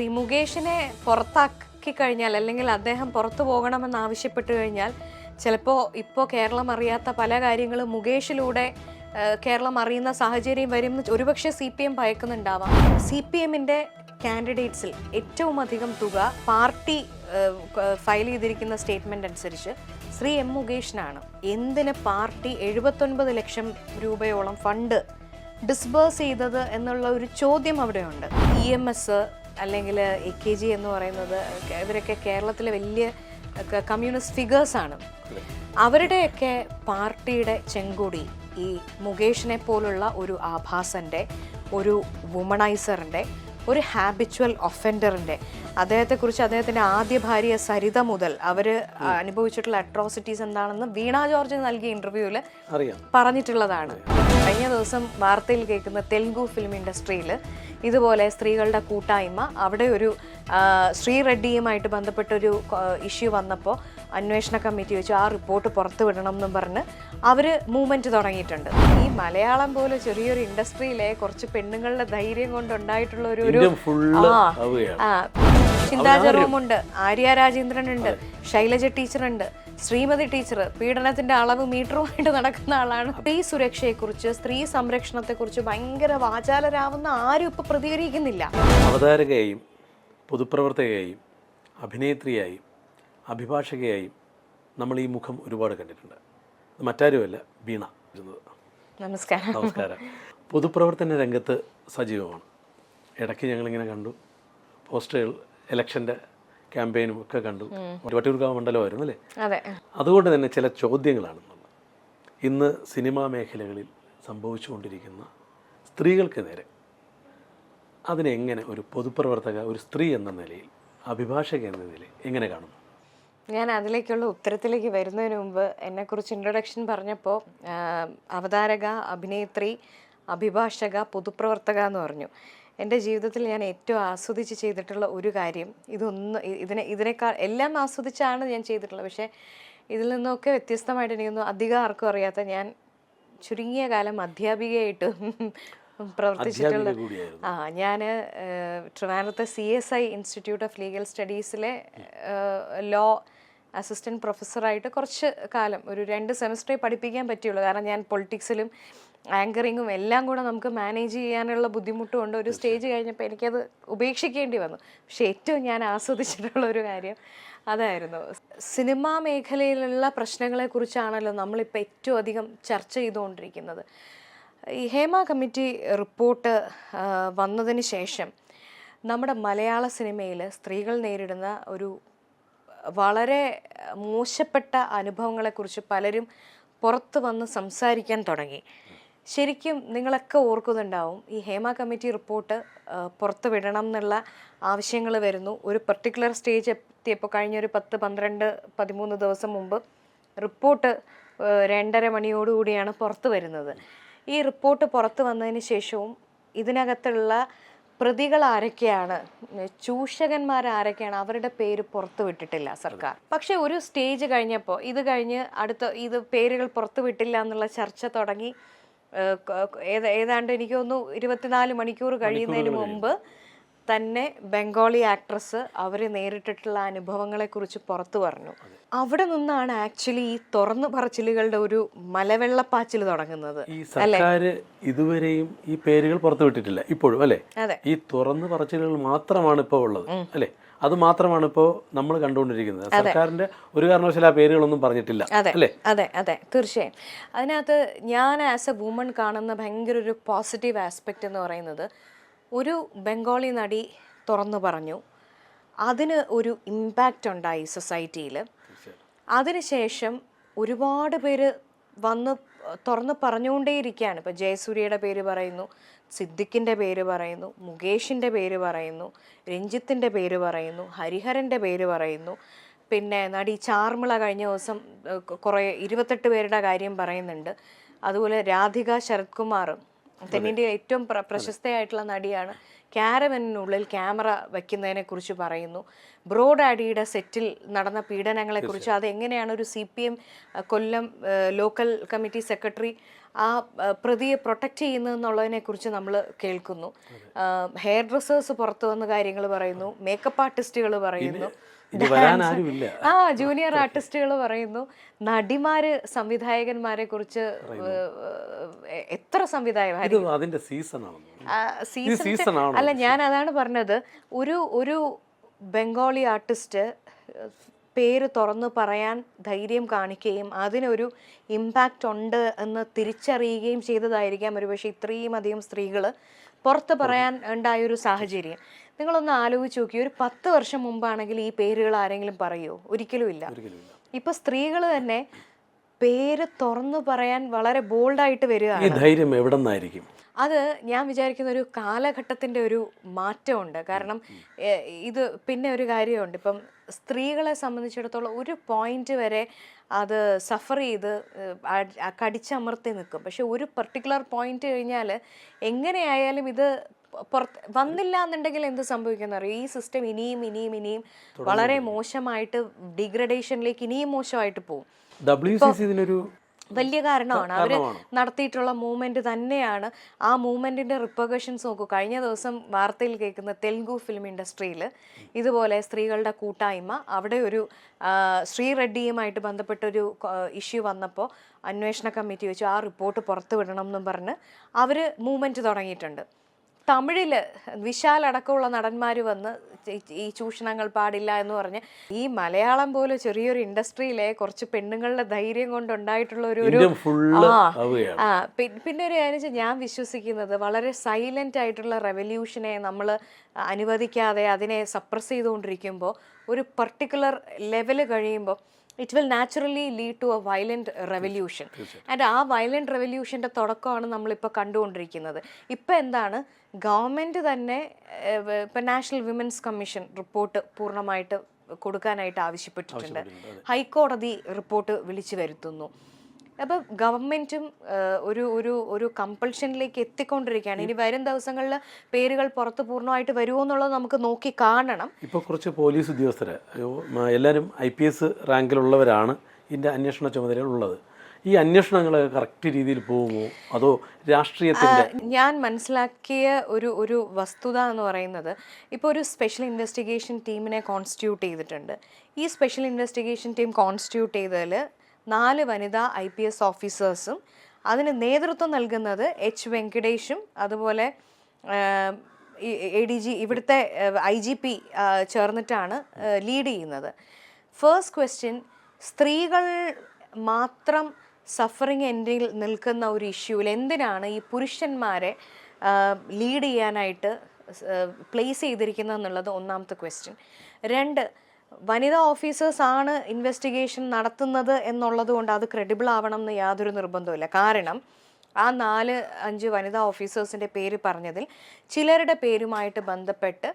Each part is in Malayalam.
ശ്രീ മുകേഷിനെ പുറത്താക്കി കഴിഞ്ഞാൽ അല്ലെങ്കിൽ അദ്ദേഹം പുറത്തു പോകണമെന്ന് ആവശ്യപ്പെട്ടു കഴിഞ്ഞാൽ ചിലപ്പോൾ ഇപ്പോൾ കേരളം അറിയാത്ത പല കാര്യങ്ങളും മുകേഷിലൂടെ കേരളം അറിയുന്ന സാഹചര്യം വരും ഒരുപക്ഷെ സി പി എം ഭയക്കുന്നുണ്ടാവാം. സി പി എമ്മിന്റെ കാൻഡിഡേറ്റ്സിൽ ഏറ്റവും അധികം തുക പാർട്ടി ഫയൽ ചെയ്തിരിക്കുന്ന സ്റ്റേറ്റ്മെന്റ് അനുസരിച്ച് ശ്രീ എം മുകേഷിനാണ്. എന്തിന് പാർട്ടി എഴുപത്തൊൻപത് ലക്ഷം രൂപയോളം ഫണ്ട് ഡിസ്ബേഴ്സ് ചെയ്തത് എന്നുള്ള ഒരു ചോദ്യം അവിടെയുണ്ട്. ഇ എം എസ് അല്ലെങ്കിൽ എ കെ ജി എന്ന് പറയുന്നത് ഇവരൊക്കെ കേരളത്തിലെ വലിയ കമ്മ്യൂണിസ്റ്റ് ഫിഗേഴ്സ് ആണ്. അവരുടെയൊക്കെ പാർട്ടിയുടെ ചെങ്കൊടി ഈ മുകേഷിനെ പോലുള്ള ഒരു ആഭാസന്റെ ഒരു വുമണൈസറിന്റെ ഒരു ഹാബിച്വൽ ഒഫൻഡറിന്റെ അദ്ദേഹത്തെക്കുറിച്ച് അദ്ദേഹത്തിന്റെ ആദ്യ ഭാര്യ സരിത മുതൽ അവർ അനുഭവിച്ചിട്ടുള്ള അട്രോസിറ്റീസ് എന്താണെന്ന് വീണ ജോർജ് നൽകിയ ഇന്റർവ്യൂവിൽ പറഞ്ഞിട്ടുള്ളതാണ്. കഴിഞ്ഞ ദിവസം വാർത്തയിൽ കേൾക്കുന്ന തെലുങ്കു ഫിലിം ഇൻഡസ്ട്രിയിൽ ഇതുപോലെ സ്ത്രീകളുടെ കൂട്ടായ്മ അവിടെ ഒരു സ്ത്രീ ശ്രീ റെഡ്ഡിയുമായിട്ട് ബന്ധപ്പെട്ടൊരു ഇഷ്യൂ വന്നപ്പോൾ അന്വേഷണ കമ്മിറ്റി വെച്ച് ആ റിപ്പോർട്ട് പുറത്തു വിടണം എന്നും പറഞ്ഞ് അവർ മൂവ്മെന്റ് തുടങ്ങിയിട്ടുണ്ട്. ഈ മലയാളം പോലെ ചെറിയൊരു ഇൻഡസ്ട്രിയിലെ കുറച്ച് പെണ്ണുങ്ങളുടെ ധൈര്യം കൊണ്ടുണ്ടായിട്ടുള്ള ഒരു ഒരു ചിന്താചർവമുണ്ട് ചിന്താ ജെറോമുണ്ട് ആര്യ രാജേന്ദ്രൻ ഉണ്ട് ശൈലജ ടീച്ചർ ഉണ്ട് ശ്രീമതി ടീച്ചർ പീഡനത്തിന്റെ അളവ് മീറ്ററുമായിട്ട് നടക്കുന്ന ആളാണ്. സ്ത്രീ സുരക്ഷയെക്കുറിച്ച് സ്ത്രീ സംരക്ഷണത്തെക്കുറിച്ച് ഭയങ്കര വാചാലരാവുന്ന ആരും ഇപ്പൊ പ്രതികരിക്കുന്നില്ല. അവതാരകയായും പൊതുപ്രവർത്തകയായും അഭിനേത്രിയായും അഭിഭാഷകയായും നമ്മൾ ഈ മുഖം ഒരുപാട് കണ്ടിട്ടുണ്ട്. മറ്റാരുമല്ല വീണ നമസ്കാരം. നമസ്കാരം. പൊതുപ്രവർത്തന രംഗത്ത് സജീവമാണ്. ഇടയ്ക്ക് ഞങ്ങളിങ്ങനെ കണ്ടു. പോസ്റ്ററുകൾ ഇലക്ഷന്റെ ക്യാമ്പയിനും ഒക്കെ കണ്ടു. വട്ടിയൂർക്കാവ് മണ്ഡലമായിരുന്നു അല്ലേ? അതെ. അതുകൊണ്ട് തന്നെ ചില ചോദ്യങ്ങളാണ് ഇന്ന് സിനിമാ മേഖലകളിൽ സംഭവിച്ചുകൊണ്ടിരിക്കുന്ന സ്ത്രീകൾക്ക് നേരെ അതിനെങ്ങനെ ഒരു പൊതുപ്രവർത്തക ഒരു സ്ത്രീ എന്ന നിലയിൽ അഭിഭാഷക എന്ന നിലയിൽ എങ്ങനെ കാണുന്നു? ഞാൻ അതിലേക്കുള്ള ഉത്തരത്തിലേക്ക് വരുന്നതിന് മുമ്പ് എന്നെക്കുറിച്ച് ഇൻട്രൊഡക്ഷൻ പറഞ്ഞപ്പോൾ അവതാരക അഭിനേത്രി അഭിഭാഷക പൊതുപ്രവർത്തക എന്ന് പറഞ്ഞു. എന്റെ ജീവിതത്തിൽ ഞാൻ ഏറ്റവും ആസ്വദിച്ച് ചെയ്തിട്ടുള്ള ഒരു കാര്യം ഇതൊന്ന് ഇതിനെ ഇതിനേക്കാൾ എല്ലാം ആസ്വദിച്ചാണ് ഞാൻ ചെയ്തിട്ടുള്ളത്. പക്ഷേ ഇതിൽ നിന്നൊക്കെ വ്യത്യസ്തമായിട്ട് എനിക്കൊന്നും അധികം ആർക്കും അറിയാത്ത ഞാൻ ചുരുങ്ങിയ കാലം അധ്യാപികയായിട്ട് പ്രവർത്തിച്ചിട്ടുള്ള ആ ഞാൻ ട്രിവാൻഡ്രത്തെ C S I institute of legal സ്റ്റഡീസിലെ law assistant പ്രൊഫസറായിട്ട് കുറച്ച് കാലം ഒരു രണ്ട് സെമിസ്റ്ററേ പഠിപ്പിക്കാൻ പറ്റുള്ളൂ കാരണം ഞാൻ പൊളിറ്റിക്സിലും ആങ്കറിങ്ങും എല്ലാം കൂടെ നമുക്ക് മാനേജ് ചെയ്യാനുള്ള ബുദ്ധിമുട്ടും ഉണ്ട് ഒരു സ്റ്റേജ് കഴിഞ്ഞപ്പോൾ എനിക്കത് ഉപേക്ഷിക്കേണ്ടി വന്നു. പക്ഷെ ഏറ്റവും ഞാൻ ആസ്വദിച്ചിട്ടുള്ള ഒരു കാര്യം അതായിരുന്നു. സിനിമാ മേഖലയിലുള്ള പ്രശ്നങ്ങളെക്കുറിച്ചാണല്ലോ നമ്മളിപ്പോൾ ഏറ്റവും അധികം ചർച്ച ചെയ്തുകൊണ്ടിരിക്കുന്നത്. ഈ ഹേമ കമ്മിറ്റി റിപ്പോർട്ട് വന്നതിന് ശേഷം നമ്മുടെ മലയാള സിനിമയിൽ സ്ത്രീകൾ നേരിടുന്ന ഒരു വളരെ മോശപ്പെട്ട അനുഭവങ്ങളെക്കുറിച്ച് പലരും പുറത്ത് വന്ന് സംസാരിക്കാൻ തുടങ്ങി. ശരിക്കും നിങ്ങളൊക്കെ ഓർക്കുന്നുണ്ടാവും ഈ ഹേമ കമ്മിറ്റി റിപ്പോർട്ട് പുറത്ത് വിടണം എന്നുള്ള ആവശ്യങ്ങൾ വരുന്നു. ഒരു പെർട്ടിക്കുലർ സ്റ്റേജ് എത്തിയപ്പോൾ കഴിഞ്ഞൊരു പത്ത് പന്ത്രണ്ട് പതിമൂന്ന് ദിവസം മുമ്പ് റിപ്പോർട്ട് രണ്ടര മണിയോടുകൂടിയാണ് പുറത്ത് വരുന്നത്. ഈ റിപ്പോർട്ട് പുറത്ത് വന്നതിന് ശേഷവും ഇതിനകത്തുള്ള പ്രതികൾ ആരൊക്കെയാണ് ചൂഷകന്മാർ ആരൊക്കെയാണ് അവരുടെ പേര് പുറത്തു വിട്ടിട്ടില്ല സർക്കാർ. പക്ഷെ ഒരു സ്റ്റേജ് കഴിഞ്ഞപ്പോൾ ഇത് കഴിഞ്ഞ് അടുത്ത ഇത് പേരുകൾ പുറത്തു വിട്ടില്ല എന്നുള്ള ചർച്ച തുടങ്ങി. ഏതാണ്ട് എനിക്ക് തോന്നുന്നു ഇരുപത്തിനാല് മണിക്കൂർ കഴിയുന്നതിന് മുമ്പ് തന്നെ ബംഗാളി ആക്ട്രസ് അവർ നേരിട്ടിട്ടുള്ള അനുഭവങ്ങളെക്കുറിച്ച് പുറത്തു പറഞ്ഞു. അവിടെ നിന്നാണ് ആക്ച്വലി ഈ തുറന്നു പറച്ചിലുകളുടെ ഒരു മലവെള്ളപ്പാച്ചിൽ തുടങ്ങുന്നത്. ഈ സർക്കാർ ഇതുവരെയും ഈ പേരുകൾ പുറത്തുവിട്ടിട്ടില്ല ഇപ്പോഴും അല്ലെ? ഈ തുറന്നു പറച്ചിലുകൾ മാത്രമാണ് ഇപ്പോൾ ഉള്ളത് അല്ലേ? അത് മാത്രമാണ് ഇപ്പോൾ നമ്മൾ കണ്ടുകൊണ്ടിരിക്കുന്നത്. സർക്കാരിന്റെ ഒരു കാരണവശാലും ആ പേരുകളൊന്നും പറഞ്ഞിട്ടില്ല അതെ. അതെ അതെ. തീർച്ചയായും. അതിനകത്ത് ഞാൻ ആസ് എ വുമൺ കാണുന്ന ഭയങ്കര ഒരു പോസിറ്റീവ് ആസ്പെക്റ്റ് എന്ന് പറയുന്നത് ഒരു ബംഗാളി നടി തുറന്നു പറഞ്ഞു. അതിന് ഒരു ഇമ്പാക്റ്റ് ഉണ്ടായി സൊസൈറ്റിയിൽ അതിനുശേഷം ഒരുപാട് പേര് വന്ന് തുറന്ന് പറഞ്ഞുകൊണ്ടേയിരിക്കുകയാണ്. ഇപ്പം ജയസൂര്യയുടെ പേര് പറയുന്നു സിദ്ദിഖിന്റെ പേര് പറയുന്നു മുകേഷിന്റെ പേര് പറയുന്നു രഞ്ജിത്തിന്റെ പേര് പറയുന്നു ഹരിഹരന്റെ പേര് പറയുന്നു. പിന്നെ നടി ചാർമിള കഴിഞ്ഞ ദിവസം കുറേ ഇരുപത്തെട്ട് പേരുടെ കാര്യം പറയുന്നുണ്ട്. അതുപോലെ രാധിക ശരത് കുമാർ തെന്നിന്ത്യയിലെ ഏറ്റവും പ്ര പ്രശസ്തയായിട്ടുള്ള നടിയാണ് ക്യാരവനുള്ളിൽ ക്യാമറ വയ്ക്കുന്നതിനെ കുറിച്ച് പറയുന്നു. ബ്രോ ഡാഡിയുടെ സെറ്റിൽ നടന്ന പീഡനങ്ങളെ കുറിച്ച് അത് എങ്ങനെയാണ് ഒരു C P M Kollam local committee secretary ആ പ്രതിയെ പ്രൊട്ടക്റ്റ് ചെയ്യുന്നതെന്നുള്ളതിനെ കുറിച്ച് നമ്മൾ കേൾക്കുന്നു. ഹെയർ ഡ്രസ്സേഴ്സ് പുറത്തു വന്ന കാര്യങ്ങൾ പറയുന്നു മേക്കപ്പ് ആർട്ടിസ്റ്റുകൾ പറയുന്നു. ആ ജൂനിയർ ആർട്ടിസ്റ്റുകൾ പറയുന്നു നടിമാര് സംവിധായകന്മാരെ കുറിച്ച് എത്ര സംവിധായകർ ആണോ? അല്ല ഞാൻ അതാണ് പറഞ്ഞത്. ഒരു ഒരു ബംഗാളി ആർട്ടിസ്റ്റ് പേര് തുറന്നു പറയാൻ ധൈര്യം കാണിക്കുകയും അതിനൊരു ഇമ്പാക്റ്റ് ഉണ്ട് എന്ന് തിരിച്ചറിയുകയും ചെയ്തതായിരിക്കാം. ഒരുപക്ഷെ ഇത്രയും അധികം സ്ത്രീകൾ പുറത്ത് പറയാൻ ഉണ്ടായൊരു സാഹചര്യം. നിങ്ങളൊന്ന് ആലോചിച്ച് നോക്കി. ഒരു പത്ത് വർഷം മുമ്പാണെങ്കിൽ ഈ പേരുകൾ ആരെങ്കിലും പറയോ ഒരിക്കലും ഇല്ല. ഇപ്പൊ സ്ത്രീകൾ തന്നെ പേര് തുറന്നു പറയാൻ വളരെ ബോൾഡായിട്ട് വരികയാണ്. ഈ ധൈര്യം എവിടെ നിന്നായിരിക്കും അത് ഞാൻ വിചാരിക്കുന്ന ഒരു കാലഘട്ടത്തിന്റെ ഒരു മാറ്റമുണ്ട്. കാരണം ഇത് പിന്നെ ഒരു കാര്യമുണ്ട്. ഇപ്പം സ്ത്രീകളെ സംബന്ധിച്ചിടത്തോളം ഒരു പോയിന്റ് വരെ അത് സഫർ ചെയ്ത് കടിച്ചമർത്തി നിൽക്കും. പക്ഷെ ഒരു പെർട്ടിക്കുലർ പോയിന്റ് കഴിഞ്ഞാൽ എങ്ങനെയായാലും ഇത് പുറത്ത് വന്നില്ല എന്നുണ്ടെങ്കിൽ എന്ത് സംഭവിക്കുന്ന അറിയോ ഈ സിസ്റ്റം ഇനിയും ഇനിയും ഇനിയും വളരെ മോശമായിട്ട് ഡിഗ്രഡേഷനിലേക്ക് ഇനിയും മോശമായിട്ട് പോകും. ഇതിനൊരു വലിയ കാരണമാണ്. അവർ നടത്തിയിട്ടുള്ള മൂവ്മെന്റ് തന്നെയാണ്. ആ മൂവ്മെന്റിന്റെ റിപ്പർക്കഷൻസ് നോക്കൂ. കഴിഞ്ഞ ദിവസം വാർത്തയിൽ കേൾക്കുന്ന തെലുങ്കു ഫിലിം ഇൻഡസ്ട്രിയിൽ ഇതുപോലെ സ്ത്രീകളുടെ കൂട്ടായ്മ അവിടെ ഒരു ശ്രീ റെഡ്ഡിയുമായിട്ട് ബന്ധപ്പെട്ടൊരു ഇഷ്യൂ വന്നപ്പോൾ അന്വേഷണ കമ്മിറ്റി വെച്ചു ആ റിപ്പോർട്ട് പുറത്തു വിടണം എന്നും പറഞ്ഞ് അവർ മൂവ്മെന്റ് തുടങ്ങിയിട്ടുണ്ട്. തമിഴിൽ വിശാൽ അടക്കമുള്ള നടന്മാർ വന്ന് ഈ- ചൂഷണങ്ങൾ പാടില്ല എന്ന് പറഞ്ഞ് ഈ മലയാളം പോലെ ചെറിയൊരു ഇൻഡസ്ട്രിയിലെ കുറച്ച് പെണ്ണുങ്ങളുടെ ധൈര്യം കൊണ്ടുണ്ടായിട്ടുള്ള ഒരു ഒരു ആ, പിന്നെ ഒരു കാര്യം വെച്ചാൽ ഞാൻ വിശ്വസിക്കുന്നത് വളരെ സൈലന്റ് ആയിട്ടുള്ള റെവല്യൂഷനെ നമ്മൾ അനുവദിക്കാതെ അതിനെ സപ്രസ് ചെയ്തുകൊണ്ടിരിക്കുമ്പോൾ ഒരു പർട്ടിക്കുലർ ലെവൽ കഴിയുമ്പോൾ it will naturally lead to a violent revolution and ആ വയലന്റ് റെവല്യൂഷന്റെ തുടക്കമാണ് നമ്മളിപ്പോൾ കണ്ടുകൊണ്ടിരിക്കുന്നത്. ഇപ്പം എന്താണ്? ഗവൺമെന്റ് തന്നെ ഇപ്പം നാഷണൽ വിമൻസ് കമ്മീഷൻ റിപ്പോർട്ട് പൂർണമായിട്ട് കൊടുക്കാനായിട്ട് ആവശ്യപ്പെട്ടിട്ടുണ്ട്. ഹൈക്കോടതി റിപ്പോർട്ട് വിളിച്ചു വരുത്തുന്നു. അപ്പം ഗവൺമെന്റും ഒരു ഒരു ഒരു കമ്പൾഷനിലേക്ക് എത്തിക്കൊണ്ടിരിക്കുകയാണ്. ഇനി വരും ദിവസങ്ങളിൽ പേരുകൾ പുറത്ത് പൂർണമായിട്ട് വരുമോ എന്നുള്ളത് നമുക്ക് നോക്കി കാണണം. ഇപ്പോൾ കുറച്ച് പോലീസ് ഉദ്യോഗസ്ഥർ എല്ലാവരും ഐ പി എസ് റാങ്കിലുള്ളവരാണ് ഇതിന്റെ അന്വേഷണ ചുമതലയുള്ളത് ഈ അന്വേഷണങ്ങൾ കറക്റ്റ് രീതിയിൽ പോകുമോ? അതോ രാഷ്ട്രീയത്തിന്റെ ഞാൻ മനസ്സിലാക്കിയ ഒരു ഒരു വസ്തുത എന്ന് പറയുന്നത് ഇപ്പോൾ ഒരു സ്പെഷ്യൽ ഇൻവെസ്റ്റിഗേഷൻ ടീമിനെ കോൺസ്റ്റിറ്റ്യൂട്ട് ചെയ്തിട്ടുണ്ട്. ഈ സ്പെഷ്യൽ ഇൻവെസ്റ്റിഗേഷൻ ടീം കോൺസ്റ്റിറ്റ്യൂട്ട് ചെയ്തതിൽ നാല് വനിതാ ഐ പി എസ് ഓഫീസേഴ്സും അതിന് നേതൃത്വം നൽകുന്നത് എച്ച് വെങ്കടേഷും അതുപോലെ എ ഡി ജി ഇവിടുത്തെ ഐ ജി പി ചേർന്നിട്ടാണ് ലീഡ് ചെയ്യുന്നത്. ഫേസ്റ്റ് ക്വസ്റ്റ്യൻ സ്ത്രീകൾ മാത്രം സഫറിങ് എൻഡിൽ നിൽക്കുന്ന ഒരു ഇഷ്യൂവിൽ എന്തിനാണ് ഈ പുരുഷന്മാരെ ലീഡ് ചെയ്യാനായിട്ട് പ്ലേസ് ചെയ്തിരിക്കുന്നത് എന്നുള്ളത് ഒന്നാമത്തെ ക്വസ്റ്റ്യൻ രണ്ട് വനിതാ ഓഫീസേഴ്സ് ആണ് ഇൻവെസ്റ്റിഗേഷൻ നടത്തുന്നത് എന്നുള്ളത് കൊണ്ട് അത് ക്രെഡിബിൾ ആവണം എന്ന് യാതൊരു നിർബന്ധവുമില്ല. കാരണം ആ നാല് അഞ്ച് വനിതാ ഓഫീസേഴ്സിന്റെ പേര് പറഞ്ഞതിൽ ചിലരുടെ പേരുമായിട്ട് ബന്ധപ്പെട്ട്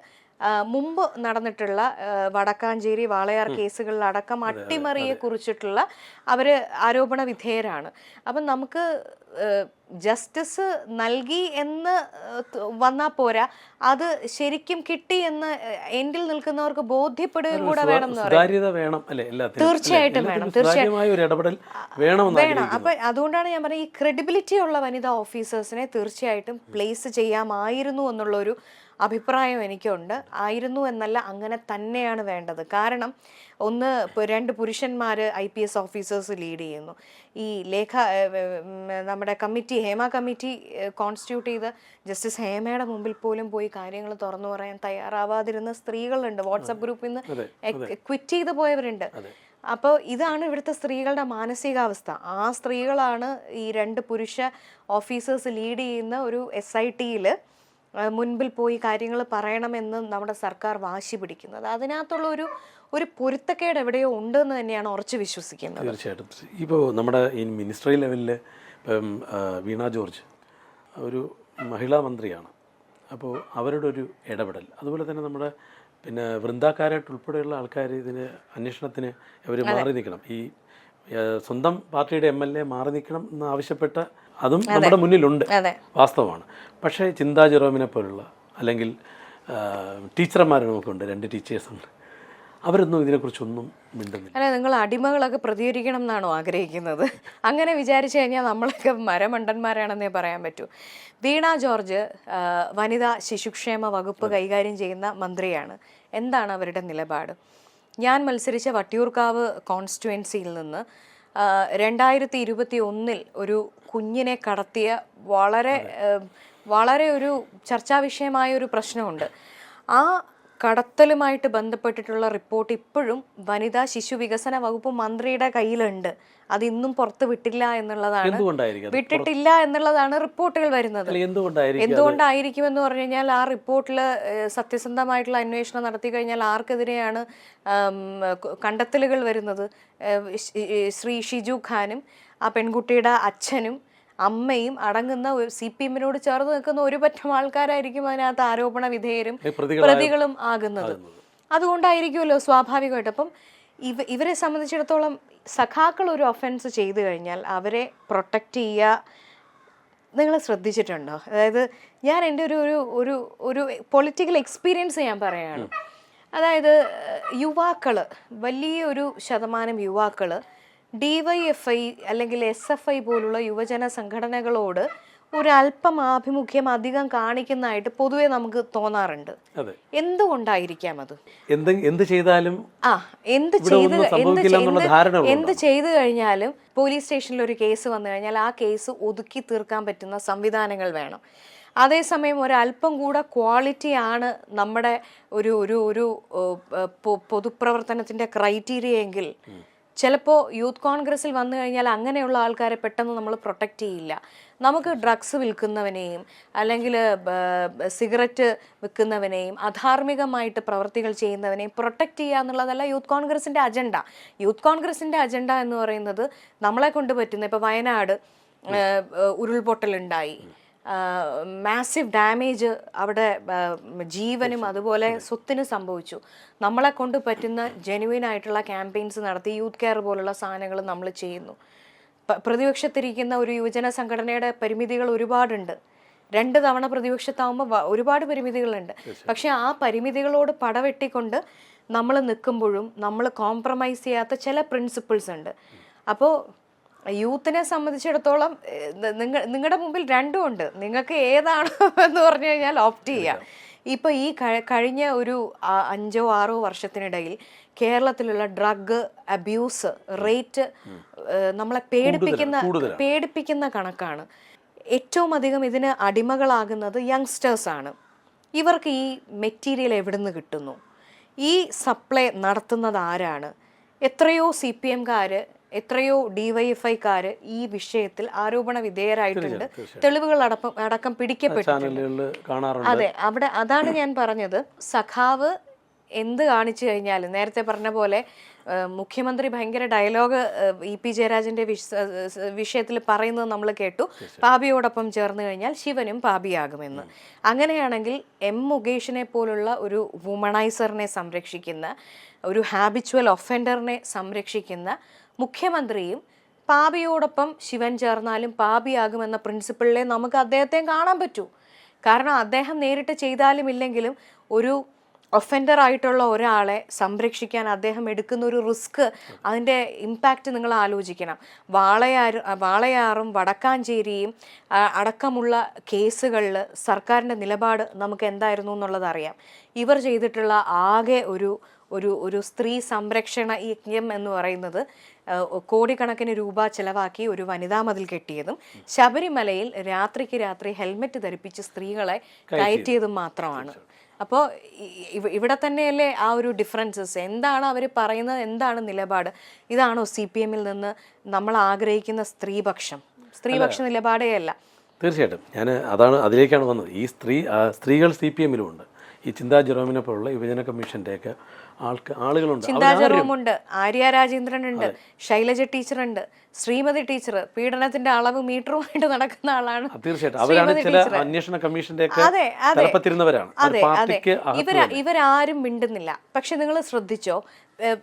മുമ്പ് നടന്നിട്ടുള്ള വടക്കാഞ്ചേരി വാളയാർ കേസുകളിലടക്കം അട്ടിമറിയെ കുറിച്ചിട്ടുള്ള അവർ ആരോപണ വിധേയരാണ്. അപ്പം നമുക്ക് ജസ്റ്റിസ് നൽകി എന്ന് വന്നാൽ പോരാ. അത് ശരിക്കും കിട്ടി എന്ന് എൻഡിൽ നിൽക്കുന്നവർക്ക് ബോധ്യപ്പെടുകയും കൂടെ വേണം. വേണം തീർച്ചയായിട്ടും വേണം, തീർച്ചയായും. ഒരു ഇടപെടൽ വേണമെന്ന് വേണം അപ്പൊ അതുകൊണ്ടാണ് ഞാൻ പറഞ്ഞത് ഈ ക്രെഡിബിലിറ്റി ഉള്ള വനിതാ ഓഫീസേഴ്സിനെ തീർച്ചയായിട്ടും പ്ലേസ് ചെയ്യാമായിരുന്നു എന്നുള്ള ഒരു അഭിപ്രായം എനിക്കുണ്ട്. ആയിരുന്നു എന്നല്ല അങ്ങനെ തന്നെയാണ് വേണ്ടത്. കാരണം ഒന്ന് രണ്ട് പുരുഷന്മാർ I P S officers lead ചെയ്യുന്നു. ഈ ലേഖ നമ്മുടെ കമ്മിറ്റി ഹേമ കമ്മിറ്റി കോൺസ്റ്റിറ്റ്യൂട്ട് ചെയ്ത് ജസ്റ്റിസ് ഹേമയുടെ മുമ്പിൽ പോലും പോയി കാര്യങ്ങൾ തുറന്നു പറയാൻ തയ്യാറാവാതിരുന്ന സ്ത്രീകളുണ്ട്. വാട്സപ്പ് ഗ്രൂപ്പിൽ നിന്ന് ക്വിറ്റ് ചെയ്ത് പോയവരുണ്ട്. അപ്പോൾ ഇതാണ് ഇവിടുത്തെ സ്ത്രീകളുടെ മാനസികാവസ്ഥ. ആ സ്ത്രീകളാണ് ഈ രണ്ട് പുരുഷ ഓഫീസേഴ്സ് ലീഡ് ചെയ്യുന്ന ഒരു എസ് ഐ ടിയിൽ മുൻപിൽ പോയി കാര്യങ്ങൾ പറയണമെന്ന് നമ്മുടെ സർക്കാർ വാശി പിടിക്കുന്നത്. അതിനകത്തുള്ള ഒരു ഒരു പൊരുത്തക്കേട് എവിടെയോ ഉണ്ടെന്ന് തന്നെയാണ് ഉറച്ചു വിശ്വസിക്കുന്നത്. തീർച്ചയായിട്ടും. ഇപ്പോൾ നമ്മുടെ ഈ മിനിസ്ട്രി ലെവലിൽ ഇപ്പം വീണ ജോർജ് ഒരു മഹിളാ മന്ത്രിയാണ് അപ്പോൾ അവരുടെ ഒരു ഇടപെടൽ. അതുപോലെ തന്നെ നമ്മുടെ പിന്നെ വൃന്ദാക്കാരായിട്ട് ഉൾപ്പെടെയുള്ള ആൾക്കാർ ഇതിന് അന്വേഷണത്തിന് അവർ മാറി നിൽക്കണം. ഈ സ്വന്തം പാർട്ടിയുടെ എം എൽ എ മാറി നിൽക്കണം എന്ന് ആവശ്യപ്പെട്ട അതും. നമ്മുടെ മുന്നിലുണ്ട്. വാസ്തവമാണ്. പക്ഷേ ചിന്താ ജെറോമിനെ പോലുള്ള അല്ലെങ്കിൽ ടീച്ചർമാരെ ടീച്ചർമാർ നമുക്കുണ്ട്. രണ്ട് ടീച്ചേഴ്സുണ്ട് അവരൊന്നും ഇതിനെക്കുറിച്ചൊന്നും മിണ്ടുന്നില്ല. അല്ല നിങ്ങൾ അടിമകളൊക്കെ പ്രതികരിക്കണം എന്നാണോ ആഗ്രഹിക്കുന്നത്? അങ്ങനെ വിചാരിച്ചു കഴിഞ്ഞാൽ നമ്മളൊക്കെ മരമണ്ടന്മാരാണെന്നേ പറയാൻ പറ്റൂ. വീണ ജോർജ് വനിതാ ശിശുക്ഷേമ വകുപ്പ് കൈകാര്യം ചെയ്യുന്ന മന്ത്രിയാണ്. എന്താണ് അവരുടെ നിലപാട്? ഞാൻ മത്സരിച്ച വട്ടിയൂർക്കാവ് കോൺസ്റ്റുവൻസിയിൽ നിന്ന് രണ്ടായിരത്തി ഇരുപത്തി ഒന്നിൽ ഒരു കുഞ്ഞിനെ കടത്തിയ വളരെ വളരെ ഒരു ചർച്ചാ വിഷയമായ ഒരു പ്രശ്നമുണ്ട്. ആ കടത്തലുമായിട്ട് ബന്ധപ്പെട്ടിട്ടുള്ള റിപ്പോർട്ട് ഇപ്പോഴും വനിതാ ശിശു വികസന വകുപ്പ് മന്ത്രിയുടെ കയ്യിലുണ്ട്. അത് ഇന്നും പുറത്ത് വിട്ടില്ല എന്നുള്ളതാണ്? വിട്ടിട്ടില്ല എന്നുള്ളതാണ് റിപ്പോർട്ടുകൾ വരുന്നത്. എന്തുകൊണ്ടായിരിക്കും എന്ന് പറഞ്ഞു കഴിഞ്ഞാൽ ആ റിപ്പോർട്ടിൽ സത്യസന്ധമായിട്ടുള്ള അന്വേഷണം നടത്തി കഴിഞ്ഞാൽ ആർക്കെതിരെയാണ് കണ്ടെത്തലുകൾ വരുന്നത്. ശ്രീ ഷിജു ഖാനും ആ പെൺകുട്ടിയുടെ അച്ഛനും അമ്മയും അടങ്ങുന്ന സി പി എമ്മിനോട് ചേർന്ന് നിൽക്കുന്ന ഒരു പറ്റം ആൾക്കാരായിരിക്കും അതിനകത്ത് ആരോപണ വിധേയരും പ്രതികളും ആകുന്നത്. അതുകൊണ്ടായിരിക്കുമല്ലോ സ്വാഭാവികമായിട്ട്. അപ്പം ഇവ ഇവരെ സംബന്ധിച്ചിടത്തോളം സഖാക്കൾ ഒരു ഒഫൻസ് ചെയ്തു കഴിഞ്ഞാൽ അവരെ പ്രൊട്ടക്റ്റ് ചെയ്യുക നിങ്ങൾ ശ്രദ്ധിച്ചിട്ടുണ്ടോ? അതായത് ഞാൻ എന്റെ ഒരു ഒരു ഒരു ഒരു പൊളിറ്റിക്കൽ എക്സ്പീരിയൻസ് ഞാൻ പറയുകയാണ്. അതായത് യുവാക്കൾ വലിയൊരു ശതമാനം യുവാക്കൾ ഡി വൈ എഫ് ഐ അല്ലെങ്കിൽ എസ് എഫ് ഐ പോലുള്ള യുവജന സംഘടനകളോട് ഒരു അല്പം ആഭിമുഖ്യം അധികം കാണിക്കുന്നതായിട്ട് പൊതുവെ നമുക്ക് തോന്നാറുണ്ട്. എന്തുകൊണ്ടായിരിക്കാം അത്? എന്ത് എന്ത് ചെയ്താലും ആ എന്ത് ചെയ്ത് എന്ത് എന്ത് ചെയ്തു കഴിഞ്ഞാലും പോലീസ് സ്റ്റേഷനിൽ ഒരു കേസ് വന്നു കഴിഞ്ഞാൽ ആ കേസ് ഒതുക്കി തീർക്കാൻ പറ്റുന്ന സംവിധാനങ്ങൾ വേണം. അതേസമയം ഒരല്പം കൂടെ ക്വാളിറ്റി ആണ് നമ്മുടെ ഒരു ഒരു ഒരു പൊതുപ്രവർത്തനത്തിന്റെ ക്രൈറ്റീരിയ എങ്കിൽ ചിലപ്പോൾ യൂത്ത് കോൺഗ്രസ്സിൽ വന്നു കഴിഞ്ഞാൽ അങ്ങനെയുള്ള ആൾക്കാരെ പെട്ടെന്ന് നമ്മൾ പ്രൊട്ടക്റ്റ് ചെയ്യില്ല. നമുക്ക് ഡ്രഗ്സ് വിൽക്കുന്നവനെയും അല്ലെങ്കിൽ സിഗരറ്റ് വിൽക്കുന്നവനെയും അധാർമികമായിട്ട് പ്രവർത്തികൾ ചെയ്യുന്നവനെയും പ്രൊട്ടക്റ്റ് ചെയ്യുക എന്നുള്ളതല്ല യൂത്ത് കോൺഗ്രസിന്റെ അജണ്ട യൂത്ത് കോൺഗ്രസിന്റെ അജണ്ട എന്ന് പറയുന്നത് നമ്മളെ കൊണ്ട് പറ്റുന്ന ഇപ്പോൾ വയനാട് ഉരുൾപൊട്ടലുണ്ടായി. മാസീവ് ഡാമേജ് അവിടെ ജീവനും അതുപോലെ സ്വത്തിനും സംഭവിച്ചു. നമ്മളെ കൊണ്ട് പറ്റുന്ന ജെനുവിൻ ആയിട്ടുള്ള ക്യാമ്പയിൻസ് നടത്തി യൂത്ത് കെയർ പോലുള്ള സാധനങ്ങൾ നമ്മൾ ചെയ്യുന്നു. പ്രതിപക്ഷത്തിരിക്കുന്ന ഒരു യുവജന സംഘടനയുടെ പരിമിതികൾ ഒരുപാടുണ്ട്. രണ്ട് തവണ പ്രതിപക്ഷത്താവുമ്പോൾ ഒരുപാട് പരിമിതികളുണ്ട്. പക്ഷെ ആ പരിമിതികളോട് പടവെട്ടിക്കൊണ്ട് നമ്മൾ നിൽക്കുമ്പോഴും നമ്മൾ കോംപ്രമൈസ് ചെയ്യാത്ത ചില പ്രിൻസിപ്പിൾസ് ഉണ്ട്. അപ്പോൾ യൂത്തിനെ സംബന്ധിച്ചിടത്തോളം നിങ്ങൾ നിങ്ങളുടെ മുമ്പിൽ രണ്ടും ഉണ്ട്. നിങ്ങൾക്ക് ഏതാണ് എന്ന് പറഞ്ഞു കഴിഞ്ഞാൽ ഓപ്റ്റ് ചെയ്യാം. ഇപ്പൊ ഈ കഴിഞ്ഞ ഒരു അഞ്ചോ ആറോ വർഷത്തിനിടയിൽ കേരളത്തിലുള്ള ഡ്രഗ് അബ്യൂസ് റേറ്റ് നമ്മളെ പേടിപ്പിക്കുന്ന പേടിപ്പിക്കുന്ന കണക്കാണ്. ഏറ്റവും അധികം ഇതിന് അടിമകളാകുന്നത് യങ്സ്റ്റേഴ്സ് ആണ്. ഇവർക്ക് ഈ മെറ്റീരിയൽ എവിടുന്ന് കിട്ടുന്നു? ഈ സപ്ലൈ നടത്തുന്നത് ആരാണ്? എത്രയോ സി പി എംകാര് എത്രയോ ഡിവൈഎഫ്ഐക്കാർ ഈ വിഷയത്തിൽ ആരോപണ വിധേയരായിട്ടുണ്ട്. തെളിവുകൾ അടക്കം അടക്കം പിടിക്കപ്പെട്ടിട്ടുണ്ട്. കാണാറുണ്ട്. അതെ അവിടെ അതാണ് ഞാൻ പറഞ്ഞത്. സഖാവ് എന്ത് കാണിച്ചു കഴിഞ്ഞാലും നേരത്തെ പറഞ്ഞ പോലെ മുഖ്യമന്ത്രി ഭയങ്കര ഡയലോഗ് ഇ പി ജയരാജന്റെ വിഷയത്തിൽ പറയുന്നത് നമ്മൾ കേട്ടു. പാപിയോടൊപ്പം ചേർന്ന് കഴിഞ്ഞാൽ ശിവനും പാപിയാകുമെന്ന്. അങ്ങനെയാണെങ്കിൽ എം മുകേഷിനെ പോലുള്ള ഒരു വുമണൈസറിനെ സംരക്ഷിക്കുന്ന ഒരു ഹാബിച്വൽ ഒഫൻഡറിനെ സംരക്ഷിക്കുന്ന മുഖ്യമന്ത്രിയും പാപിയോടൊപ്പം ശിവൻ ചേർന്നാലും പാപിയാകുമെന്ന പ്രിൻസിപ്പിളിലെ നമുക്ക് അദ്ദേഹത്തെയും കാണാൻ പറ്റൂ. കാരണം അദ്ദേഹം നേരിട്ട് ചെയ്താലും ഇല്ലെങ്കിലും ഒരു ഒഫൻഡർ ആയിട്ടുള്ള ഒരാളെ സംരക്ഷിക്കാൻ അദ്ദേഹം എടുക്കുന്ന ഒരു റിസ്ക് അതിന്റെ ഇമ്പാക്റ്റ് നിങ്ങൾ ആലോചിക്കണം. വാളയാർ വാളയാറും വടക്കാഞ്ചേരിയും അടക്കമുള്ള കേസുകളിൽ സർക്കാരിന്റെ നിലപാട് നമുക്ക് എന്തായിരുന്നു എന്നുള്ളത് അറിയാം. ഇവർ ചെയ്തിട്ടുള്ള ആകെ ഒരു ഒരു ഒരു സ്ത്രീ സംരക്ഷണ യജ്ഞം എന്ന് പറയുന്നത് കോടിക്കണക്കിന് രൂപ ചെലവാക്കി ഒരു വനിതാ മതിൽ കെട്ടിയതും ശബരിമലയിൽ രാത്രിക്ക് രാത്രി ഹെൽമെറ്റ് ധരിപ്പിച്ച് സ്ത്രീകളെ കയറ്റിയതും. മാത്രമാണ്. അപ്പോൾ ഇവിടെ തന്നെയല്ലേ ആ ഒരു ഡിഫറൻസസ് എന്താണ് അവർ പറയുന്നത്? എന്താണ് നിലപാട്? ഇതാണോ സി പി എമ്മിൽ നിന്ന് നമ്മൾ ആഗ്രഹിക്കുന്ന സ്ത്രീപക്ഷം? സ്ത്രീപക്ഷ നിലപാടേ അല്ല. തീർച്ചയായിട്ടും. ഞാൻ അതാണ് അതിലേക്കാണ് വന്നത്. ഈ സ്ത്രീ സ്ത്രീകൾ സി പി എമ്മിലുമുണ്ട് ഈ ചിന്താ ജെറോമിനെ പോലുള്ള യുവജന കമ്മീഷന്റെയൊക്കെ ആൾക്ക് ആളുകളുണ്ട്. ചിന്താ അവരാരും- ജെറോമുണ്ട് ആര്യ രാജേന്ദ്രൻ ഉണ്ട് ശൈലജ ടീച്ചർ ഉണ്ട് ശ്രീമതി ടീച്ചർ പീഡനത്തിന്റെ അളവ് മീറ്ററുമായിട്ട് നടക്കുന്ന ആളാണ് തീർച്ചയായിട്ടും. അവരാണ് ചില അന്വേഷണ കമ്മീഷന്റെ തലപ്പത്തിരുന്നവരാണ്. അതെ അതെ. ഇവർ ഇവരാരും മിണ്ടുന്നില്ല. പക്ഷെ നിങ്ങൾ ശ്രദ്ധിച്ചോ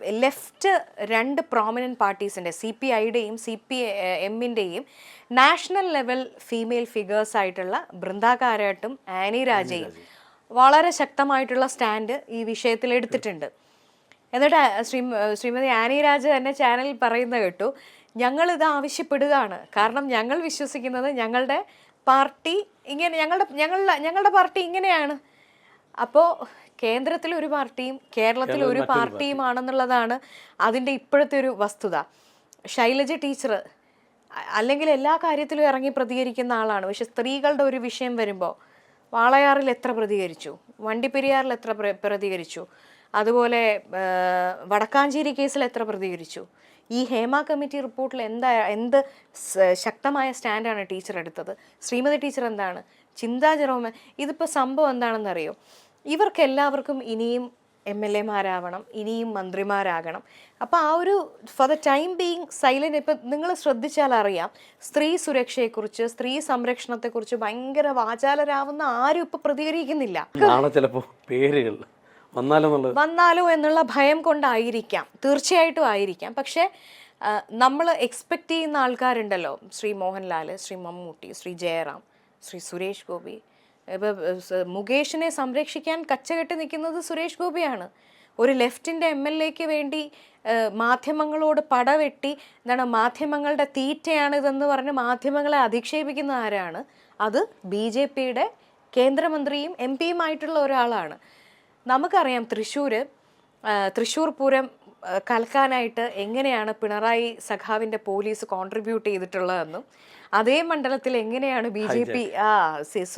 ലെഫ്റ്റ് രണ്ട് പ്രോമിനന്റ് പാർട്ടീസിന്റെ സി പി ഐയുടെയും സി പി എമ്മിന്റെയും നാഷണൽ ലെവൽ ഫീമെയിൽ ഫിഗേഴ്സ് ആയിട്ടുള്ള ബൃന്ദ കാരാട്ടും ആനി രാജയും വളരെ ശക്തമായിട്ടുള്ള സ്റ്റാൻഡ് ഈ വിഷയത്തിൽ എടുത്തിട്ടുണ്ട് എന്നിട്ട് ശ്രീ ശ്രീമതി ആനി രാജ തന്നെ ചാനലിൽ പറയുന്ന കേട്ടു ഞങ്ങൾ ഇത് ആവശ്യപ്പെടുകയാണ്. കാരണം ഞങ്ങൾ വിശ്വസിക്കുന്നത് ഞങ്ങളുടെ പാർട്ടി ഇങ്ങനെ ഞങ്ങളുടെ ഞങ്ങളുടെ ഞങ്ങളുടെ പാർട്ടി ഇങ്ങനെയാണ്. അപ്പോൾ കേന്ദ്രത്തിൽ ഒരു പാർട്ടിയും കേരളത്തിൽ ഒരു പാർട്ടിയുമാണെന്നുള്ളതാണ് അതിന്റെ ഇപ്പോഴത്തെ ഒരു വസ്തുത. ശൈലജ ടീച്ചർ അല്ലെങ്കിൽ എല്ലാ കാര്യത്തിലും ഇറങ്ങി പ്രതികരിക്കുന്ന ആളാണ്. പക്ഷെ സ്ത്രീകളുടെ ഒരു വിഷയം വരുമ്പോൾ വാളയാറിൽ എത്ര പ്രതികരിച്ചു? വണ്ടിപ്പെരിയാറിൽ എത്ര പ്രതികരിച്ചു? അതുപോലെ വടക്കാഞ്ചേരി കേസിൽ എത്ര പ്രതികരിച്ചു? ഈ ഹേമ കമ്മിറ്റി റിപ്പോർട്ടിൽ എന്താ എന്ത് ശക്തമായ സ്റ്റാൻഡാണ് ടീച്ചർ എടുത്തത്? ശ്രീമതി ടീച്ചർ എന്താണ്? ചിന്താ ജെറോമ ഇതിപ്പോൾ സംഭവം എന്താണെന്നറിയോ? ഇവർക്ക് എല്ലാവർക്കും ഇനിയും എം എൽ എമാരാവണം ഇനിയും മന്ത്രിമാരാകണം. അപ്പോൾ ആ ഒരു for the time being silent ഇപ്പം നിങ്ങൾ ശ്രദ്ധിച്ചാൽ അറിയാം സ്ത്രീ സുരക്ഷയെക്കുറിച്ച് സ്ത്രീ സംരക്ഷണത്തെക്കുറിച്ച് ഭയങ്കര വാചാലരാവുന്ന ആരും ഇപ്പം പ്രതികരിക്കുന്നില്ല. ചിലപ്പോൾ പേരുകൾ വന്നാലോ എന്നുള്ള ഭയം കൊണ്ടായിരിക്കാം. തീർച്ചയായിട്ടും ആയിരിക്കാം. പക്ഷേ നമ്മൾ എക്സ്പെക്ട് ചെയ്യുന്ന ആൾക്കാരുണ്ടല്ലോ. ശ്രീ മോഹൻലാൽ ശ്രീ മമ്മൂട്ടി ശ്രീ ജയറാം ശ്രീ സുരേഷ് ഗോപി. ഇപ്പൊ സ- മുകേഷിനെ സംരക്ഷിക്കാൻ കച്ചകെട്ടി നിൽക്കുന്നത് സുരേഷ് ഗോപിയാണ്. ഒരു ലെഫ്റ്റിന്റെ എം എൽ എക്ക് വേണ്ടി മാധ്യമങ്ങളോട് പടവെട്ടി എന്താണ് മാധ്യമങ്ങളുടെ തീറ്റയാണ് ഇതെന്ന് പറഞ്ഞ് മാധ്യമങ്ങളെ അധിക്ഷേപിക്കുന്ന ആരാണ്? അത് ബി ജെ പിയുടെ കേന്ദ്രമന്ത്രിയും എം പിയുമായിട്ടുള്ള ഒരാളാണ്. നമുക്കറിയാം തൃശ്ശൂർ തൃശ്ശൂർ പൂരം കലക്കാനായിട്ട് എങ്ങനെയാണ് പിണറായി സഖാവിന്റെ പോലീസ് കോൺട്രിബ്യൂട്ട് ചെയ്തിട്ടുള്ളതെന്നും അതേ മണ്ഡലത്തിൽ എങ്ങനെയാണ് ബി ജെ പി ആ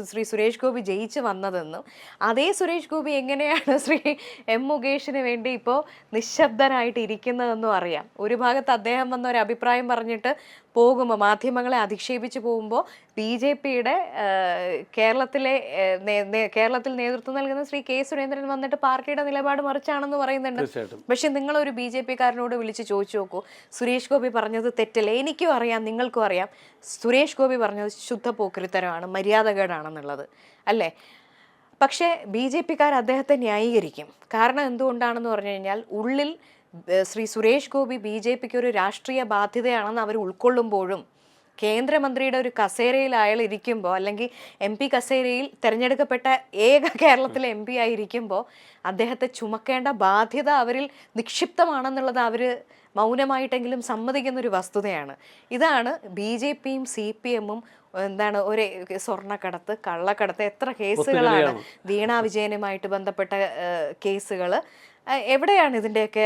ശ്രീ സുരേഷ് ഗോപി ജയിച്ചു വന്നതെന്നും അതേ സുരേഷ് ഗോപി എങ്ങനെയാണ് ശ്രീ എം മുകേഷിന് വേണ്ടി ഇപ്പോൾ നിശബ്ദനായിട്ട് ഇരിക്കുന്നതെന്നും അറിയാം. ഒരു ഭാഗത്ത് അദ്ദേഹം വന്ന ഒരു അഭിപ്രായം പറഞ്ഞിട്ട് പോകുമ്പോൾ മാധ്യമങ്ങളെ അധിക്ഷേപിച്ച് പോകുമ്പോൾ ബി ജെ പിയുടെ കേരളത്തിലെ കേരളത്തിൽ നേതൃത്വം നൽകുന്ന ശ്രീ കെ സുരേന്ദ്രൻ വന്നിട്ട് പാർട്ടിയുടെ നിലപാട് മറിച്ചാണെന്ന് പറയുന്നുണ്ട്. പക്ഷെ നിങ്ങൾ ഒരു ബി ജെ പിക്കാരനോട് വിളിച്ച് ചോദിച്ചു നോക്കൂ. സുരേഷ് ഗോപി പറഞ്ഞത് തെറ്റല്ലേ? എനിക്കും അറിയാം നിങ്ങൾക്കും അറിയാം. സുരേഷ് ഗോപി പറഞ്ഞത് ശുദ്ധ പോക്കരിത്തരമാണ് മര്യാദകേടാണെന്നുള്ളത്. അല്ലേ? പക്ഷേ ബി ജെ പിക്കാർ അദ്ദേഹത്തെ ന്യായീകരിക്കും. കാരണം എന്തുകൊണ്ടാണെന്ന് പറഞ്ഞു കഴിഞ്ഞാൽ ഉള്ളിൽ ശ്രീ സുരേഷ് ഗോപി ബി ജെ പിക്ക് ഒരു രാഷ്ട്രീയ ബാധ്യതയാണെന്ന് അവർ ഉൾക്കൊള്ളുമ്പോഴും കേന്ദ്രമന്ത്രിയുടെ ഒരു കസേരയിൽ അയാൾ ഇരിക്കുമ്പോൾ അല്ലെങ്കിൽ എം പി കസേരയിൽ തിരഞ്ഞെടുക്കപ്പെട്ട ഏക കേരളത്തിലെ എം പി ആയിരിക്കുമ്പോൾ അദ്ദേഹത്തെ ചുമക്കേണ്ട ബാധ്യത അവരിൽ നിക്ഷിപ്തമാണെന്നുള്ളത് അവർ മൗനമായിട്ടെങ്കിലും സമ്മതിക്കുന്ന ഒരു വസ്തുതയാണ്. ഇതാണ് ബി ജെ പിയും സി പി എമ്മും എന്താണ് ഒരേ സ്വർണക്കടത്ത് കള്ളക്കടത്ത് എത്ര കേസുകളാണ് വീണാ വിജയനുമായിട്ട് ബന്ധപ്പെട്ട കേസുകൾ എവിടെയാണ് ഇതിന്റെയൊക്കെ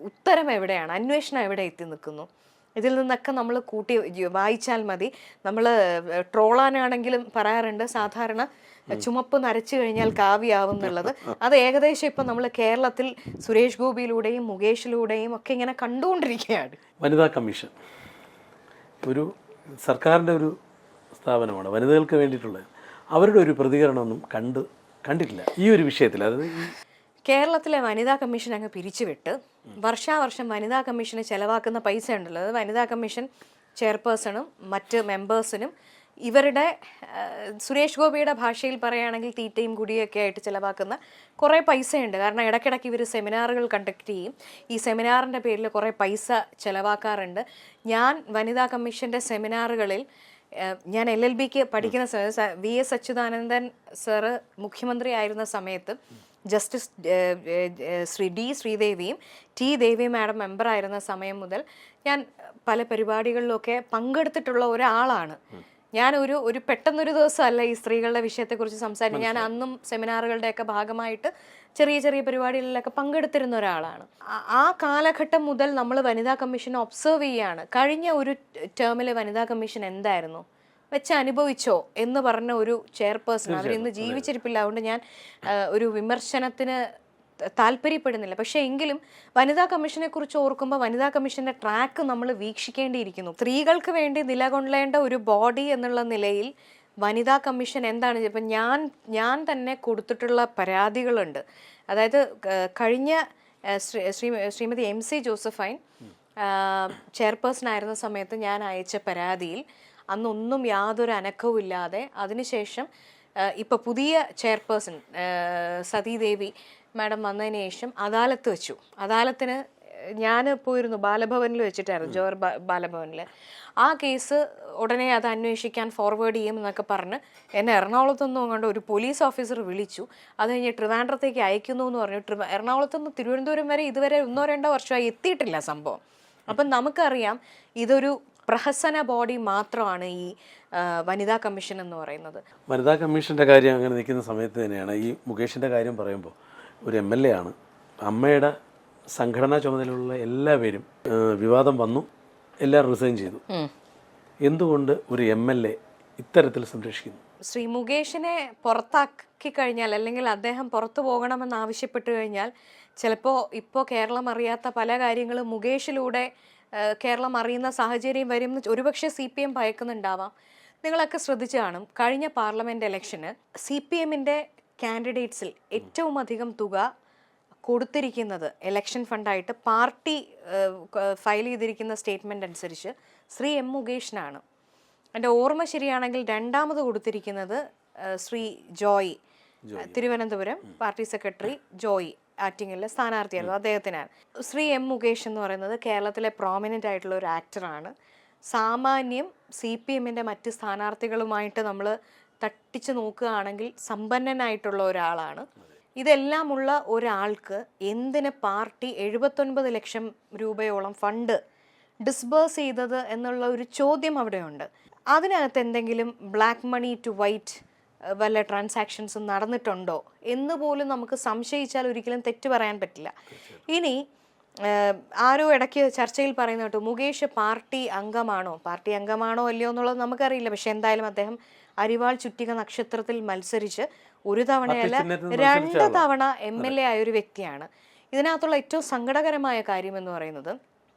ഉത്തരം എവിടെയാണ്? അന്വേഷണം എവിടെ എത്തി നിൽക്കുന്നു? ഇതിൽ നിന്നൊക്കെ നമ്മൾ കൂട്ടി വായിച്ചാൽ മതി. നമ്മൾ ട്രോളാനാണെങ്കിലും പറയാറുണ്ട്. സാധാരണ ചുമപ്പ് നരച്ചു കഴിഞ്ഞാൽ കാവ്യാവും എന്നുള്ളത്. അത് ഏകദേശം ഇപ്പം നമ്മൾ കേരളത്തിൽ സുരേഷ് ഗോപിയിലൂടെയും മുകേഷിലൂടെയും ഒക്കെ ഇങ്ങനെ കണ്ടുകൊണ്ടിരിക്കുകയാണ്. വനിതാ കമ്മീഷൻ. ഒരു സർക്കാരിന്റെ ഒരു സ്ഥാപനമാണ് വനിതകൾക്ക് വേണ്ടിയിട്ടുള്ളത്. അവരുടെ ഒരു പ്രതികരണമൊന്നും കണ്ട് കണ്ടിട്ടില്ല. ഈ ഒരു വിഷയത്തിൽ അതായത് കേരളത്തിലെ വനിതാ കമ്മീഷൻ അങ്ങ് പിരിച്ചുവിട്ട് വർഷാവർഷം വനിതാ കമ്മീഷന് ചെലവാക്കുന്ന പൈസ ഉണ്ടല്ലോ. അത് വനിതാ കമ്മീഷൻ ചെയർപേഴ്സണും മറ്റ് മെമ്പേഴ്സിനും ഇവരുടെ സുരേഷ് ഗോപിയുടെ ഭാഷയിൽ പറയുകയാണെങ്കിൽ തീറ്റയും കുടിയൊക്കെ ആയിട്ട് ചിലവാക്കുന്ന കുറേ പൈസയുണ്ട്. കാരണം ഇടയ്ക്കിടയ്ക്ക് ഇവർ സെമിനാറുകൾ കണ്ടക്ട് ചെയ്യും. ഈ സെമിനാറിന്റെ പേരിൽ കുറേ പൈസ ചിലവാക്കാറുണ്ട്. ഞാൻ വനിതാ കമ്മീഷന്റെ സെമിനാറുകളിൽ ഞാൻ എൽ എൽ ബിക്ക് പഠിക്കുന്ന സമയത്ത് വി എസ് അച്യുതാനന്ദൻ സാറ് മുഖ്യമന്ത്രി ആയിരുന്ന സമയത്ത് ജസ്റ്റിസ് ശ്രീ ഡി ശ്രീദേവിയും ടി ദേവി മാഡം മെമ്പർ ആയിരുന്ന സമയം മുതൽ ഞാൻ പല പരിപാടികളിലൊക്കെ പങ്കെടുത്തിട്ടുള്ള ഒരാളാണ്. ഞാൻ ഒരു ഒരു പെട്ടെന്നൊരു ദിവസമല്ല ഈ സ്ത്രീകളുടെ വിഷയത്തെക്കുറിച്ച് സംസാരിക്കും ഞാൻ അന്നും സെമിനാറുകളുടെയൊക്കെ ഭാഗമായിട്ട് ചെറിയ ചെറിയ പരിപാടികളിലൊക്കെ പങ്കെടുത്തിരുന്ന ഒരാളാണ്. ആ- ആ കാലഘട്ടം മുതൽ നമ്മൾ വനിതാ കമ്മീഷൻ ഒബ്സർവ് ചെയ്യുകയാണ് കഴിഞ്ഞ ഒരു ടേമിൽ വനിതാ കമ്മീഷൻ എന്തായിരുന്നു? വെച്ച് അനുഭവിച്ചോ എന്ന് പറഞ്ഞ ഒരു ചെയർപേഴ്സൺ. അവർ ഇന്ന് ജീവിച്ചിരിപ്പില്ല. അതുകൊണ്ട് ഞാൻ ഒരു വിമർശനത്തിന് താല്പര്യപ്പെടുന്നില്ല. പക്ഷേ എങ്കിലും വനിതാ കമ്മീഷനെ കുറിച്ച് ഓർക്കുമ്പോൾ വനിതാ കമ്മീഷന്റെ ട്രാക്ക് നമ്മൾ വീക്ഷിക്കേണ്ടിയിരിക്കുന്നു. സ്ത്രീകൾക്ക് വേണ്ടി നിലകൊള്ളേണ്ട ഒരു ബോഡി എന്നുള്ള നിലയിൽ വനിതാ കമ്മീഷൻ എന്താണ്? ഇപ്പം ഞാൻ ഞാൻ തന്നെ കൊടുത്തിട്ടുള്ള പരാതികളുണ്ട്. അതായത് കഴിഞ്ഞ Shri- Shrimati M C Josephine chairperson ആയിരുന്ന സമയത്ത് ഞാൻ അയച്ച പരാതിയിൽ അന്നൊന്നും യാതൊരു അനക്കവും ഇല്ലാതെ അതിനുശേഷം ഇപ്പോൾ പുതിയ ചെയർപേഴ്സൺ സതീദേവി മാഡം വന്നതിന് ശേഷം അദാലത്ത് വെച്ചു. അദാലത്തിന് ഞാൻ പോയിരുന്നു ബാലഭവനിൽ വെച്ചിട്ടായിരുന്നു ജോർ ബാലഭവനിൽ ആ കേസ് ഉടനെ അത് അന്വേഷിക്കാൻ ഫോർവേഡ് ചെയ്യും എന്നൊക്കെ പറഞ്ഞ് എന്നെ എറണാകുളത്തൊന്നും അങ്ങോട്ട് ഒരു പോലീസ് ഓഫീസർ വിളിച്ചു. അത് കഴിഞ്ഞ് ട്രിവാൻഡ്രത്തേക്ക് അയക്കുന്നു എന്ന് പറഞ്ഞു. ട്രിവാ എറണാകുളത്തുനിന്ന് തിരുവനന്തപുരം വരെ ഇതുവരെ ഒന്നോ രണ്ടോ വർഷമായി എത്തിയിട്ടില്ല സംഭവം. അപ്പം നമുക്കറിയാം ഇതൊരു പ്രഹസന ബോഡി മാത്രമാണ് ഈ വനിതാ കമ്മീഷൻ എന്ന് പറയുന്നത്. വനിതാ കമ്മീഷന്റെ കാര്യം അങ്ങനെ നിൽക്കുന്ന സമയത്ത് തന്നെയാണ് ഈ മുകേഷിന്റെ കാര്യം പറയുമ്പോൾ ഒരു എം എൽ എ ആണ്. അമ്മയുടെ സംഘടനാ ചുമതലയുള്ള എല്ലാവരും പേരും വിവാദം വന്നു എല്ലാവരും റിസൈൻ ചെയ്തു. എന്തുകൊണ്ട് ഒരു എം എൽ എ ഇത്തരത്തിൽ സംരക്ഷിക്കുന്നു? ശ്രീ മുകേഷിനെ പുറത്താക്കി കഴിഞ്ഞാൽ അല്ലെങ്കിൽ അദ്ദേഹം പുറത്തു പോകണമെന്ന് ആവശ്യപ്പെട്ടു കഴിഞ്ഞാൽ ചിലപ്പോൾ ഇപ്പോൾ കേരളം അറിയാത്ത പല കാര്യങ്ങളും മുകേഷിലൂടെ കേരളം അറിയുന്ന സാഹചര്യം വരും ഒരുപക്ഷെ സി പി എം ഭയക്കുന്നുണ്ടാവാം. നിങ്ങളൊക്കെ ശ്രദ്ധിച്ചു കാണും. കഴിഞ്ഞ പാർലമെന്റ് ഇലക്ഷന് സി പി എമ്മിന്റെ കാൻഡിഡേറ്റ്സിൽ ഏറ്റവും അധികം തുക കൊടുത്തിരിക്കുന്നത് ഇലക്ഷൻ ഫണ്ടായിട്ട് പാർട്ടി ഫയൽ ചെയ്തിരിക്കുന്ന സ്റ്റേറ്റ്മെന്റ് അനുസരിച്ച് ശ്രീ എം മുകേഷിനാണ്. എന്റെ ഓർമ്മ ശരിയാണെങ്കിൽ രണ്ടാമത് കൊടുത്തിരിക്കുന്നത് Shri Joy. Thiruvananthapuram party secretary Joy. ആറ്റിങ്ങലിലെ സ്ഥാനാർത്ഥിയായിരുന്നു അദ്ദേഹത്തിനാണ്. ശ്രീ എം മുകേഷ് എന്ന് പറയുന്നത് കേരളത്തിലെ പ്രോമിനന്റ് ആയിട്ടുള്ള ഒരു ആക്ടറാണ് സാമാന്യം സി പി എമ്മിന്റെ മറ്റ് സ്ഥാനാർത്ഥികളുമായിട്ട് നമ്മൾ തട്ടിച്ച് നോക്കുകയാണെങ്കിൽ സമ്പന്നനായിട്ടുള്ള ഒരാളാണ്. ഇതെല്ലാമുള്ള ഒരാൾക്ക് എന്തിന് പാർട്ടി എഴുപത്തൊൻപത് ലക്ഷം രൂപയോളം ഫണ്ട് ഡിസ്ബേഴ്സ് ചെയ്തത് എന്നുള്ള ഒരു ചോദ്യം അവിടെയുണ്ട്. അതിനകത്ത് എന്തെങ്കിലും ബ്ലാക്ക് മണി ടു വൈറ്റ് വല്ല ട്രാൻസാക്ഷൻസും നടന്നിട്ടുണ്ടോ എന്ന് പോലും നമുക്ക് സംശയിച്ചാൽ ഒരിക്കലും തെറ്റ് പറയാൻ പറ്റില്ല. ഇനി ആരോ ഇടയ്ക്ക് ചർച്ചയിൽ പറയുന്ന കേട്ടോ. മുകേഷ് പാർട്ടി അംഗമാണോ? പാർട്ടി അംഗമാണോ അല്ലയോ എന്നുള്ളത് നമുക്കറിയില്ല. പക്ഷെ എന്തായാലും അദ്ദേഹം അരിവാൾ ചുറ്റിക നക്ഷത്രത്തിൽ മത്സരിച്ച് ഒരു തവണയല്ല രണ്ട് തവണ എം എൽ എ ആയ ഒരു വ്യക്തിയാണ്. ഇതിനകത്തുള്ള ഏറ്റവും സങ്കടകരമായ കാര്യം എന്ന് പറയുന്നത്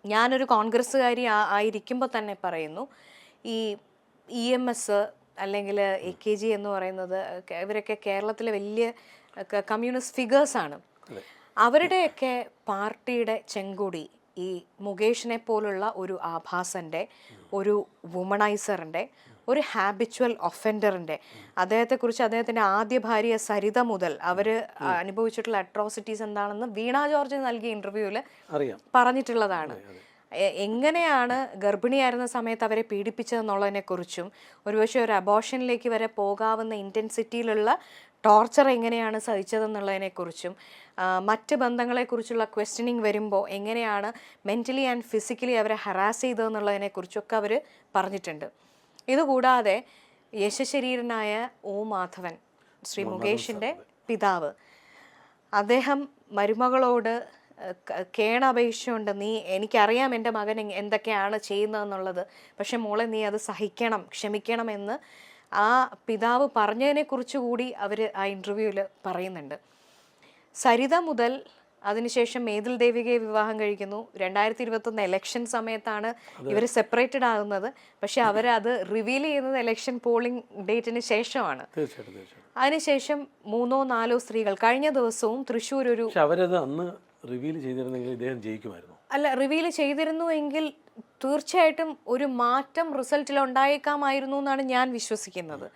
ഞാനൊരു കോൺഗ്രസ്സുകാരി ആയിരിക്കുമ്പോൾ തന്നെ പറയുന്നു. ഈ ഇ എം എസ് അല്ലെങ്കിൽ എ കെ ജി എന്ന് പറയുന്നത് ഇവരൊക്കെ കേരളത്തിലെ വലിയ കമ്മ്യൂണിസ്റ്റ് ഫിഗേഴ്സാണ് അവരുടെയൊക്കെ പാർട്ടിയുടെ ചെങ്കൊടി ഈ മുകേഷിനെ പോലുള്ള ഒരു ആഭാസന്റെ ഒരു വുമണൈസറിന്റെ ഒരു ഹാബിച്വൽ ഒഫൻഡറിന്റെ അദ്ദേഹത്തെക്കുറിച്ച് അദ്ദേഹത്തിന്റെ ആദ്യ ഭാര്യ സരിത മുതൽ അവർ അനുഭവിച്ചിട്ടുള്ള അട്രോസിറ്റീസ് എന്താണെന്ന് വീണ ജോർജ് നൽകിയ ഇന്റർവ്യൂവിൽ പറഞ്ഞിട്ടുള്ളതാണ്. എങ്ങനെയാണ് ഗർഭിണിയായിരുന്ന സമയത്ത് അവരെ പീഡിപ്പിച്ചതെന്നുള്ളതിനെ കുറിച്ചും ഒരുപക്ഷെ ഒരു അബോഷനിലേക്ക് വരെ പോകാവുന്ന ഇന്റൻസിറ്റിയിലുള്ള ടോർച്ചർ എങ്ങനെയാണ് സഹിച്ചതെന്നുള്ളതിനെ കുറിച്ചും മറ്റ് ബന്ധങ്ങളെക്കുറിച്ചുള്ള ക്വസ്റ്റ്യനിങ് വരുമ്പോൾ എങ്ങനെയാണ് മെന്റലി ആൻഡ് ഫിസിക്കലി അവരെ ഹറാസ് ചെയ്തതെന്നുള്ളതിനെ കുറിച്ചൊക്കെ അവർ പറഞ്ഞിട്ടുണ്ട്. ഇതുകൂടാതെ യശശരീരനായ ഓ മാധവൻ ശ്രീ മുകേഷിന്റെ പിതാവ്. അദ്ദേഹം മരുമകളോട് കേണപേക്ഷയുണ്ട്. നീ എനിക്കറിയാം എന്റെ മകൻ എന്തൊക്കെയാണ് ചെയ്യുന്നതെന്നുള്ളത്. പക്ഷെ മോളെ നീ അത് സഹിക്കണം ക്ഷമിക്കണം എന്ന് ആ പിതാവ് പറഞ്ഞതിനെ കുറിച്ച് കൂടി അവർ ആ ഇന്റർവ്യൂവിൽ പറയുന്നുണ്ട്. സരിത മുതൽ അതിനുശേഷം മേതിൽ ദേവികയെ വിവാഹം കഴിക്കുന്നു. രണ്ടായിരത്തി ഇരുപത്തൊന്ന് എലക്ഷൻ സമയത്താണ് ഇവർ സെപ്പറേറ്റഡ് ആകുന്നത്. പക്ഷെ അവരത് റിവീൽ ചെയ്യുന്നത് എലക്ഷൻ പോളിംഗ് ഡേറ്റിന് ശേഷമാണ്. അതിനുശേഷം മൂന്നോ നാലോ സ്ത്രീകൾ കഴിഞ്ഞ ദിവസവും തൃശ്ശൂർ ഒരു അവരത് അന്ന് റിവീൽ ചെയ്തിരുന്നെങ്കിൽ ഇദ്ദേഹം ജയിക്കുമായിരുന്നു. അല്ല റിവീൽ ചെയ്തിരുന്നു എങ്കിൽ തീർച്ചയായിട്ടും ഒരു മാറ്റം റിസൾട്ടിൽ ഉണ്ടായേക്കാമായിരുന്നു എന്നാണ് ഞാൻ വിശ്വസിക്കുന്നത്.